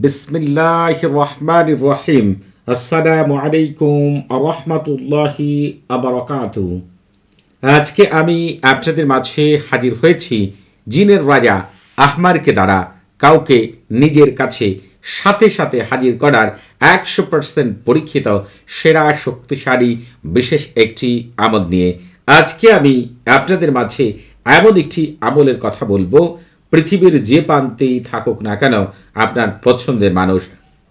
বিসমিল্লাহ রহমান রহিম আসসালামু আলাইকুম রহমতুল্লাহি আবরকাতু আজকে আমি আপনাদের মাঝে হাজির হয়েছি জিনের রাজা আহমারকে দ্বারা কাউকে নিজের কাছে সাথে সাথে হাজির করার একশো পার্সেন্ট পরীক্ষিত, সেরা, শক্তিশালী, বিশেষ একটি আমল নিয়ে আজকে আমি আপনাদের মাঝে এমন একটি আমলের কথা বলব পৃথিবীর যে প্রান্তেই থাকুক না কেন, আপনার পছন্দের মানুষ,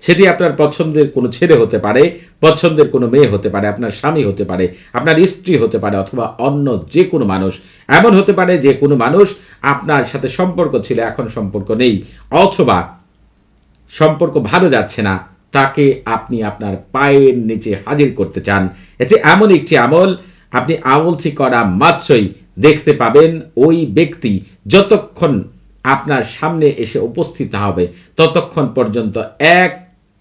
সেটি আপনার পছন্দের কোনো ছেলে হতে পারে, পছন্দের কোনো মেয়ে হতে পারে, আপনার স্বামী হতে পারে, আপনার স্ত্রী হতে পারে অথবা অন্য যে কোনো মানুষ। এমন হতে পারে যে কোনো মানুষ আপনার সাথে সম্পর্ক ছিল, এখন সম্পর্ক নেই, অথবা সম্পর্ক ভালো যাচ্ছে না, তাকে আপনি আপনার পায়ের নিচে হাজির করতে চান। এটি এমন একটি আমল, আপনি আমলটি করা মাত্রই দেখতে পাবেন, ওই ব্যক্তি যতক্ষণ আপনার সামনে এসে উপস্থিত হবে। ততক্ষণ পর্যন্ত এক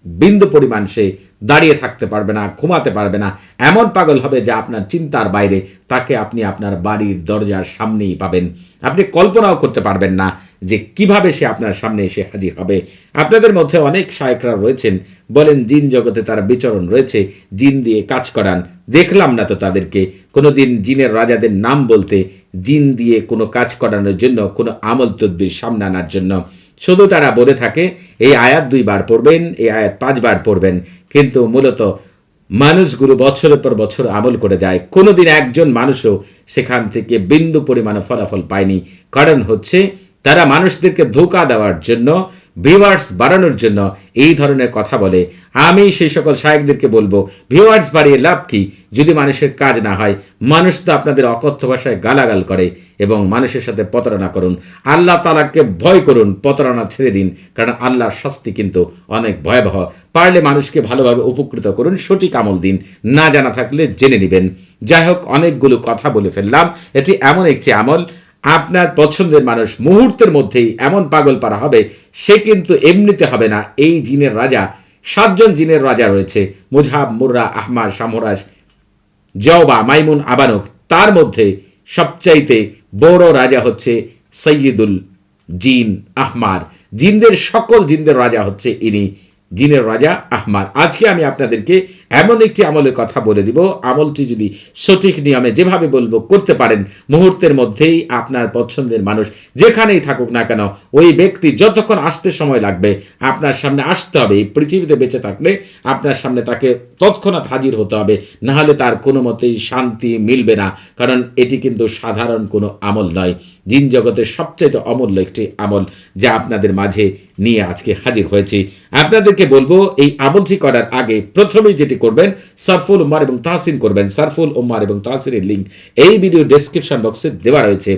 বিন্দু পরিমাণ সে দাঁড়িয়ে থাকতে পারবে না, ঘুমাতে পারবে না। এমন পাগল হবে যে আপনার চিন্তার বাইরে তাকে আপনি আপনার বাড়ির দরজার সামনেই পাবেন। আপনি কল্পনাও করতে পারবেন না যে কীভাবে সে আপনার সামনে এসে হাজির হবে। আপনাদের মধ্যে অনেক শায়করা রয়েছেন, বলেন জিন জগতে তারা বিচরণ রয়েছে, জিন দিয়ে কাজ করান। দেখলাম না তো তাদেরকে। কোনোদিন জিনের রাজাদের নাম বলতে জিন দিয়ে কোনো কাজ করানোর জন্য, কোনো আমল তদ্বির সামনে আনার জন্য। শুধু তারা বলে থাকে, এই আয়াত দুইবার পড়বেন, এই আয়াত পাঁচবার পড়বেন। কিন্তু মূলত মানুষগুলো বছরের পর বছর আমল করে যায়। কোনোদিন একজন মানুষও সেখান থেকে বিন্দু পরিমাণে ফলাফল পায়নি। কারণ হচ্ছে, তারা মানুষদেরকে ধোকা দেওয়ার জন্য ভিউয়ার্স বাড়ানোর জন্য এই ধরনের কথা বলে। আমি সেই সকল শায়কদেরকে বলব, ভিউয়ার্স বাড়িয়ে লাভ কি? যদি মানুষের কাজ না হয়, মানুষ তো আপনাদের অকথ্য ভাষায় গালাগাল করে এবং মানুষের সাথে প্রতারণা করুন। আল্লাহ তালাকে ভয় করুন, প্রতারণা ছেড়ে দিন, কারণ আল্লাহর শাস্তি কিন্তু অনেক ভয়াবহ। পারলে মানুষকে ভালোভাবে উপকৃত করুন, সঠিক আমল দিন, না জানা থাকলে জেনে নেবেন। যাই হোক, অনেকগুলো কথা বলে ফেললাম। এটি এমন একটি আমল আপনার পছন্দের মানুষ মুহূর্তের মধ্যেই এমন পাগল পারা হবে, সে কিন্তু এমনিতে হবে না। এই জিনের রাজা, সাতজন জিনের রাজা রয়েছে, মুজহাব, মুর্রা, আহমার সামরাজ জওবা, মাইমুন আবানক তার মধ্যে সবচাইতে বড় রাজা হচ্ছে সৈয়দুল জিন আহমার। জিনদের সকল জিনদের রাজা হচ্ছে ইনি। জিনের রাজা আহমার আজকে আমি আপনাদেরকে এমন একটি আমলের কথা বলে দিব। আমলটি যদি সঠিক নিয়মে যেভাবে বলব, করতে পারেন, মুহূর্তের মধ্যেই আপনার পছন্দের মানুষ যেখানেই থাকুক না কেন, ওই ব্যক্তি যতক্ষণ আসতে সময় লাগবে, আপনার সামনে আসতে হবে। এই পৃথিবীতে বেঁচে থাকলে আপনার সামনে তাকে তৎক্ষণাৎ হাজির হতে হবে। নাহলে তার কোনো মতেই শান্তি মিলবে না। কারণ এটি কিন্তু সাধারণ কোনো আমল নয়। জিন জগতের সবচেয়ে অমূল্য একটি আমল যা আপনাদের মাঝে নিয়ে আজকে হাজির হয়েছি। আপনাদেরকে বলব, এই আমলটি করার আগে প্রথমেই যেটি করবেন, সারফুল উম্মার এবং তাহসিন করবেন। সারফুল উম্মার এবং তাহসিনের লিঙ্ক এই ভিডিও ডেসক্রিপশন বক্সে দেওয়া রয়েছে।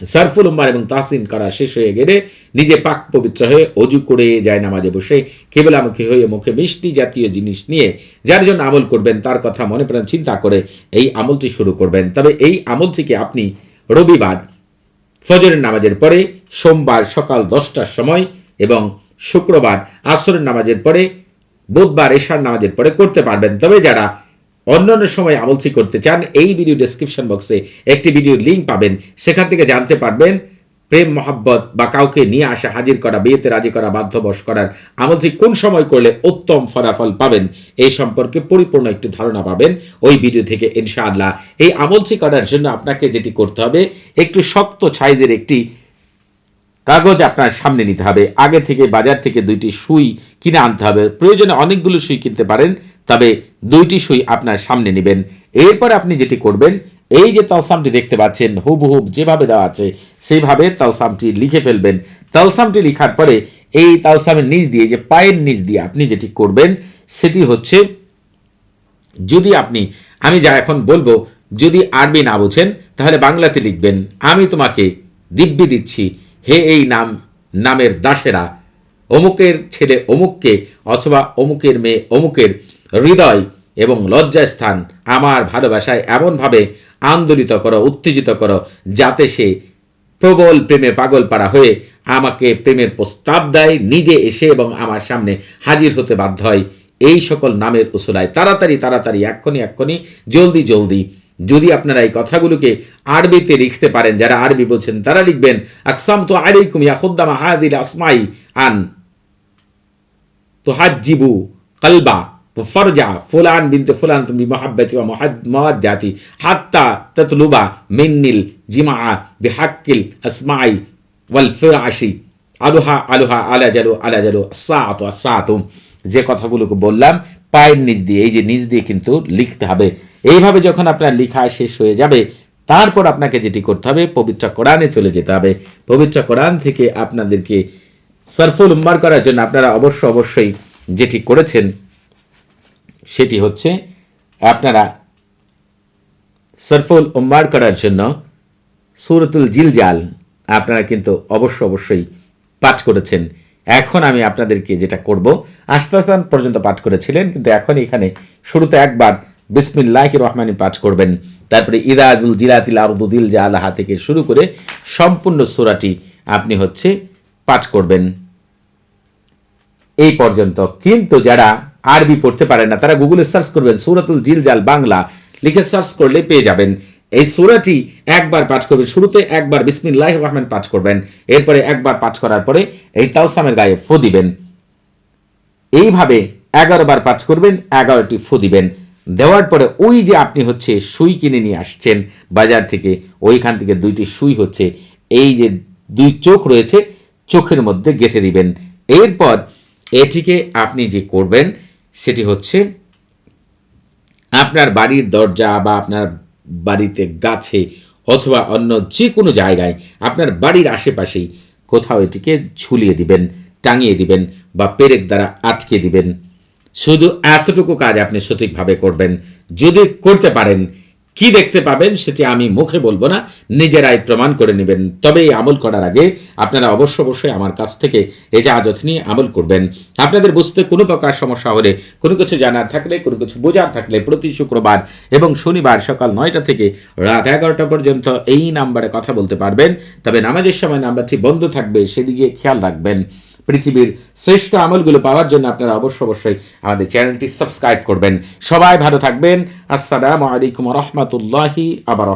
সারফুল উম্মার এবং তাহসিন করা শেষ হয়ে গেলে নিজে পাক পবিত্র হয়ে অজু করে যায় নামাজে বসে কেবলামুখী হয়ে মুখে মিষ্টি জাতীয় জিনিস নিয়ে যার জন্য আমল করবেন, তার কথা মনে প্রাণ চিন্তা করে এই আমলটি শুরু করবেন। তবে এই আমলটিকে আপনি রবিবার ফজরের নামাজের পরে সোমবার সকাল দশটার সময় এবং শুক্রবার আসরের নামাজের পরে, বুধবার এশার নামাজের পরে করতে পারবেন। তবে যারা অন্যান্য সময় আমলটি করতে চান, এই ভিডিও ডেসক্রিপশন বক্সে একটি ভিডিওর লিঙ্ক পাবেন। সেখান থেকে জানতে পারবেন, প্রেম, মহাব্বত বা কাউকে নিয়ে আসা, হাজির করা, বিয়েতে রাজি করা, বাধ্যবশ করার আমলটি কোন সময় করলে উত্তম ফলাফল পাবেন, এই সম্পর্কে পরিপূর্ণ একটি ধারণা পাবেন ওই ভিডিও থেকে, ইনশাআল্লাহ। এই আমলটি করার জন্য আপনাকে যেটি করতে হবে, একটু শক্ত সাইজের একটি কাগজ আপনার সামনে নিতে হবে। আগে থেকে বাজার থেকে দুইটি সুই কিনে আনতে হবে। প্রয়োজনে অনেকগুলো সুই কিনতে পারেন, তবে দুইটি সুই আপনার সামনে নেবেন। এরপর আপনি যেটি করবেন, এই যে তালসামটি দেখতে পাচ্ছেন হুবহুব যেভাবে দেওয়া আছে সেইভাবে তালসামটি লিখে ফেলবেন। তালসামটি লিখার পরে এই তালসামের নিচ দিয়ে, যে পায়ের নিচ দিয়ে আপনি যেটি করবেন, সেটি হচ্ছে, যদি আপনি, আমি যা এখন বলব, যদি আরবি না বোঝেন, তাহলে বাংলাতে লিখবেন, আমি তোমাকে দিব্যি দিচ্ছি হে এই নাম, নামের দাসেরা, অমুকের ছেলে অমুককে অথবা অমুকের মেয়ে অমুকের হৃদয় এবং লজ্জাস্থান আমার ভালোবাসায় এমনভাবে আন্দোলিত করো, উত্তেজিত করো, যাতে সে প্রবল প্রেমে পাগল পাড়া হয়ে আমাকে প্রেমের প্রস্তাব দেয়, নিজে এসে এবং আমার সামনে হাজির হতে বাধ্য হয়। এই সকল নামের উসুলায় তাড়াতাড়ি তাড়াতাড়ি এক্ষণি এক্ষণি জলদি জলদি যদি আপনারা এই কথাগুলোকে আরবিতে লিখতে পারেন, যারা আরবি বলছেন, তারা লিখবেন আকসাম তো আসমাই আন তো কলবা ফরজা ফুলান বিনতে ফুলান তুমি বা হাত্তা ততলুবা মিন্নিল বিহাক্কিল আসমাই ওয়াল ফিরাশি আলুহা আলুহা আলা জালু আলা জালু যে কথাগুলোকে বললাম পায়ের নিচ দিয়ে, এই যে নিচ দিয়ে কিন্তু লিখতে হবে। এইভাবে যখন আপনার লেখা শেষ হয়ে যাবে, তারপর আপনাকে যেটি করতে হবে, পবিত্র কোরআনে চলে যেতে হবে। পবিত্র কোরআন থেকে আপনাদেরকে সরফুল উম্বার করার জন্য আপনারা অবশ্য অবশ্যই যেটি করেছেন, সেটি হচ্ছে আপনারা সরফুল উম্মার করার জন্য সুরতুল জিলজাল আপনারা কিন্তু অবশ্য অবশ্যই পাঠ করেছেন। এখন আমি আপনাদেরকে যেটা করব আস্তাস্তান পর্যন্ত পাঠ করেছিলেন, কিন্তু এখন এখানে শুরুতে একবার বিসমিল্লাহ রহমানি পাঠ করবেন। তারপরে ইরাদুল জিলাতিল আরদুদিল জালাহা থেকে শুরু করে সম্পূর্ণ সুরাটি আপনি হচ্ছে পাঠ করবেন। এই পর্যন্ত। কিন্তু যারা আরবি পড়তে পারেন না, তারা গুগলে সার্চ করবেন সুরাতুল জিলজাল বাংলা, লিখে সার্চ করলে পেয়ে যাবেন। এই সুরাটি একবার পাঠ করবেন, শুরুতে একবার বিসমিল্লাহ রহমান পাঠ করবেন, এরপরে একবার পাঠ করার পরে এই তাওসামের গায়ে ফো দিবেন। এইভাবে এগারো বার পাঠ করবেন, এগারোটি ফু দিবেন। দেওয়ার পরে ওই যে আপনি হচ্ছে সুই কিনে নিয়ে আসছেন বাজার থেকে, ওইখান থেকে দুইটি সুই হচ্ছে, এই যে দুই চোখ রয়েছে, চোখের মধ্যে গেঁথে দিবেন। এরপর এটিকে আপনি যে করবেন, সেটি হচ্ছে আপনার বাড়ির দরজা বা আপনার বাড়িতে, গাছে অথবা অন্য যে কোনো জায়গায় আপনার বাড়ির আশেপাশেই কোথাও এটিকে ঝুলিয়ে দিবেন, টাঙিয়ে দিবেন বা পেরেক দ্বারা আটকে দিবেন। শুধু এতটুকু কাজ আপনি সঠিকভাবে করবেন। যদি করতে পারেন কি দেখতে পাবেন সেটি আমি মুখে বলব না, নিজেরাই প্রমাণ করে নেবেন। তবে এই আমল করার আগে আপনারা অবশ্য অবশ্যই আমার কাছ থেকে এজাজত নিয়ে আমল করবেন। আপনাদের বুঝতে কোনো প্রকার সমস্যা হলে, কোনো কিছু জানার থাকলে, কোনো কিছু বোঝার থাকলে প্রতি শুক্রবার এবং শনিবার সকাল নয়টা থেকে রাত এগারোটা পর্যন্ত এই নাম্বারে কথা বলতে পারবেন। তবে নামাজের সময় নাম্বারটি বন্ধ থাকবে, সেদিকে খেয়াল রাখবেন। পৃথিবীর শ্রেষ্ঠ আমলগুলো পাওয়ার জন্য আপনারা অবশ্য অবশ্যই আমাদের চ্যানেলটি সাবস্ক্রাইব করবেন। সবাই ভালো থাকবেন। আসসালামু আলাইকুম রহমতুল্লাহি আবার